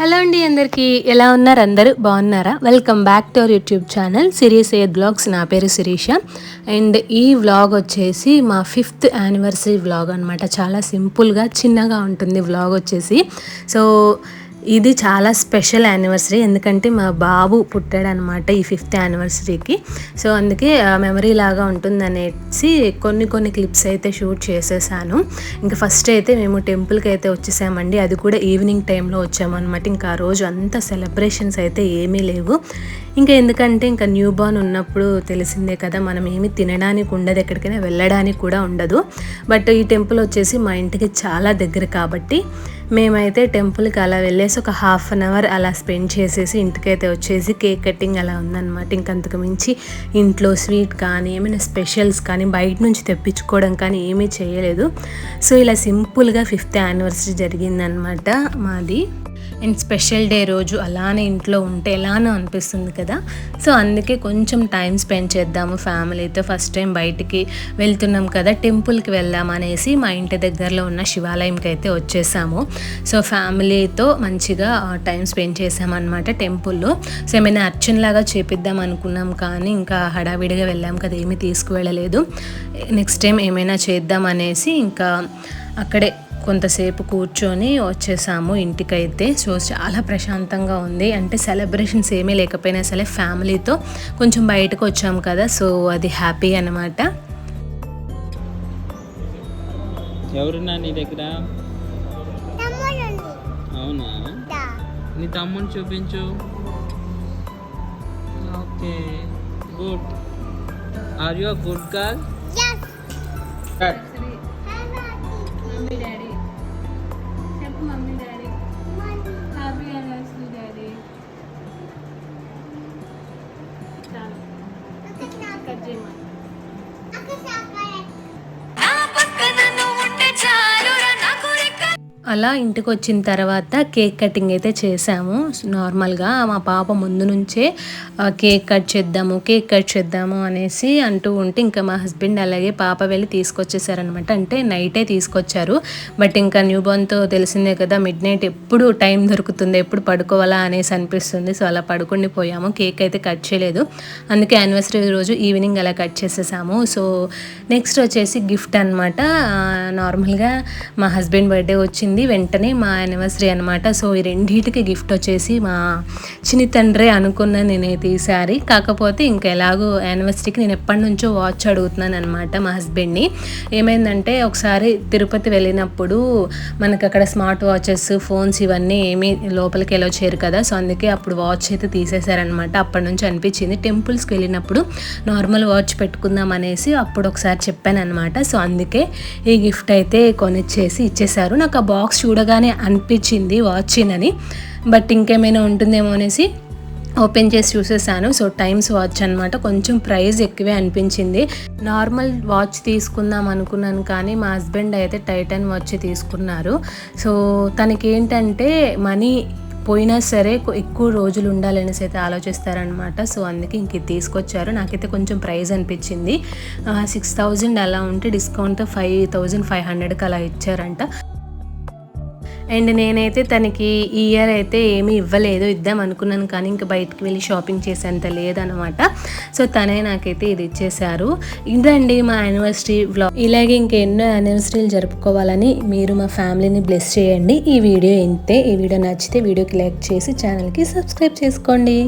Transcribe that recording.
Hello అండి అందరికీ ఎలా ఉన్నారు అందరూ? బాగున్నారా? Welcome back to our YouTube channel Sirisha vlogs నా పేరు శిరీష. అండ్ ఈ వ్లాగ్ వచ్చేసి మా ఫిఫ్త్ యానివర్సరీ వ్లాగ్ అనమాట చాలా సింపుల్గా చిన్నగా ఉంటుంది వ్లాగ్ వచ్చేసి. సో ఇది చాలా స్పెషల్ యానివర్సరీ. ఎందుకంటే మా బాబు పుట్టాడనమాట ఈ ఫిఫ్త్ యానివర్సరీకి. సో అందుకే మెమరీ లాగా ఉంటుందనేసి కొన్ని కొన్ని క్లిప్స్ అయితే షూట్ చేసేసాను. ఇంకా ఫస్ట్ అయితే మేము టెంపుల్కి అయితే వచ్చేసామండి. అది కూడా ఈవినింగ్ టైంలో వచ్చామన్నమాట. ఇంకా ఆ రోజు అంత సెలబ్రేషన్స్ అయితే ఏమీ లేవు. ఇంకా ఎందుకంటే ఇంకా న్యూ బార్న్ ఉన్నప్పుడు తెలిసిందే కదా మనం ఏమి తినడానికి ఉండదు. ఎక్కడికైనా వెళ్ళడానికి కూడా ఉండదు. బట్ ఈ టెంపుల్ వచ్చేసి మా ఇంటికి చాలా దగ్గర కాబట్టి మేమైతే టెంపుల్కి అలా వెళ్ళేసి ఒక హాఫ్ అన్ అవర్ అలా స్పెండ్ చేసేసి ఇంటికైతే వచ్చేసి కేక్ కటింగ్ అలా ఉందన్నమాట. ఇంకంతకు మించి ఇంట్లో స్వీట్ కానీ ఏమైనా స్పెషల్స్ కానీ బయట నుంచి తెప్పించుకోవడం కానీ ఏమీ చేయలేదు. సో ఇలా సింపుల్గా ఫిఫ్త్ యానివర్సరీ జరిగిందనమాట మాది. అండ్ స్పెషల్ డే రోజు అలానే ఇంట్లో ఉంటే ఎలానో అనిపిస్తుంది కదా. సో అందుకే కొంచెం టైం స్పెండ్ చేద్దాము ఫ్యామిలీతో. ఫస్ట్ టైం బయటికి వెళ్తున్నాం కదా టెంపుల్కి వెళ్దాం అనేసి మా ఇంటి దగ్గరలో ఉన్న శివాలయంకి అయితే వచ్చేసాము. సో ఫ్యామిలీతో మంచిగా టైం స్పెండ్ చేసామన్నమాట టెంపుల్లో. సో ఏమైనా అర్చనలాగా చేపిద్దాం అనుకున్నాం కానీ ఇంకా హడావిడిగా వెళ్ళాం కదా ఏమీ తీసుకువెళ్ళలేదు. నెక్స్ట్ టైం ఏమైనా చేద్దాం అనేసి ఇంకా అక్కడే కొంతసేపు కూర్చొని వచ్చేసాము ఇంటికైతే. సో చాలా ప్రశాంతంగా ఉంది. అంటే సెలబ్రేషన్స్ ఏమీ లేకపోయినా సరే ఫ్యామిలీతో కొంచెం బయటకు వచ్చాము కదా. సో అది హ్యాపీ అనమాట ఎవరున్నా నీ దగ్గర? అవునా? నీ తమ్ముని చూపించు. Okay. Good. Are you good girl mummy daddy. Happy anniversary daddy. Cut చేయమా అలా ఇంటికి వచ్చిన తర్వాత కేక్ కటింగ్ అయితే చేసాము నార్మల్గా మా పాప ముందు నుంచే కేక్ కట్ చేద్దాము కేక్ కట్ చేద్దాము అనేసి అంటూ ఉంటే ఇంకా మా హస్బెండ్ అలాగే పాప వెళ్ళి తీసుకొచ్చేసారనమాట అంటే నైటే తీసుకొచ్చారు. బట్ ఇంకా న్యూ బోర్న్తో తెలిసిందే కదా మిడ్ నైట్ ఎప్పుడు టైం దొరుకుతుంది ఎప్పుడు పడుకోవాలా అనేసి అనిపిస్తుంది. సో అలా పడుకుని పోయాము. కేక్ అయితే కట్ చేయలేదు. అందుకే యానివర్సరీ రోజు ఈవినింగ్ అలా కట్ చేసేసాము. సో నెక్స్ట్ వచ్చేసి గిఫ్ట్ అనమాట నార్మల్గా మా హస్బెండ్ బర్త్డే వచ్చింది. వెంటనే మా యానివర్సరీ అనమాట సో ఈ రెండింటికి గిఫ్ట్ వచ్చేసి మా చిన్ని తండ్రే అనుకున్న నేనైతే ఈసారి కాకపోతే ఇంకా ఎలాగో యానివర్సరీకి నేను ఎప్పటి నుంచో వాచ్ అడుగుతున్నాను అనమాట మా హస్బెండ్ని ఏమైందంటే ఒకసారి తిరుపతి వెళ్ళినప్పుడు మనకి అక్కడ స్మార్ట్ వాచెస్ ఫోన్స్ ఇవన్నీ ఏమీ లోపలికి ఎలా చేయరు కదా. సో అందుకే అప్పుడు వాచ్ అయితే తీసేశారనమాట అప్పటి నుంచి అనిపించింది. టెంపుల్స్కి వెళ్ళినప్పుడు నార్మల్ వాచ్ పెట్టుకుందాం అనేసి అప్పుడు ఒకసారి చెప్పాను అనమాట సో అందుకే ఈ గిఫ్ట్ అయితే కొనిచ్చేసి ఇచ్చేశారు. నాకు ఆ బాక్స్ చూడగానే అనిపించింది వాచింగ్ అని. బట్ ఇంకేమైనా ఉంటుందేమో అనేసి ఓపెన్ చేసి చూసేసాను. సో టైమ్స్ వాచ్ అనమాట కొంచెం ప్రైస్ ఎక్కువే అనిపించింది. నార్మల్ వాచ్ తీసుకుందాం అనుకున్నాను కానీ మా హస్బెండ్ అయితే టైటన్ వాచ్ తీసుకున్నారు. సో తనకి ఏంటంటే మనీ పోయినా సరే ఎక్కువ రోజులు ఉండాలనేసి అయితే ఆలోచిస్తారనమాట సో అందుకే ఇంక తీసుకొచ్చారు. నాకైతే కొంచెం ప్రైస్ అనిపించింది. సిక్స్ థౌజండ్ అలా ఉంటే డిస్కౌంట్ ఫైవ్ థౌజండ్ ఫైవ్ హండ్రెడ్కి అలా ఇచ్చారంట. అండ్ నేనైతే తనకి ఈ ఇయర్ అయితే ఏమీ ఇవ్వలేదు ఇద్దాం అనుకున్నాను కానీ ఇంకా బయటికి వెళ్ళి షాపింగ్ చేసేంత లేదనమాట. సో తనే నాకైతే ఇది ఇచ్చేశారు. ఇదండి మా యానివర్సరీ వ్లాగ్ ఇలాగే ఇంకెన్నో యానివర్సరీలు జరుపుకోవాలని మీరు మా ఫ్యామిలీని బ్లెస్ చేయండి. ఈ వీడియో ఇంతే. ఈ వీడియో నచ్చితే వీడియోకి లైక్ చేసి ఛానల్కి సబ్స్క్రైబ్ చేసుకోండి.